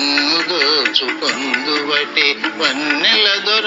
కన్ను దోచుకొందువటి వన్నెల దొర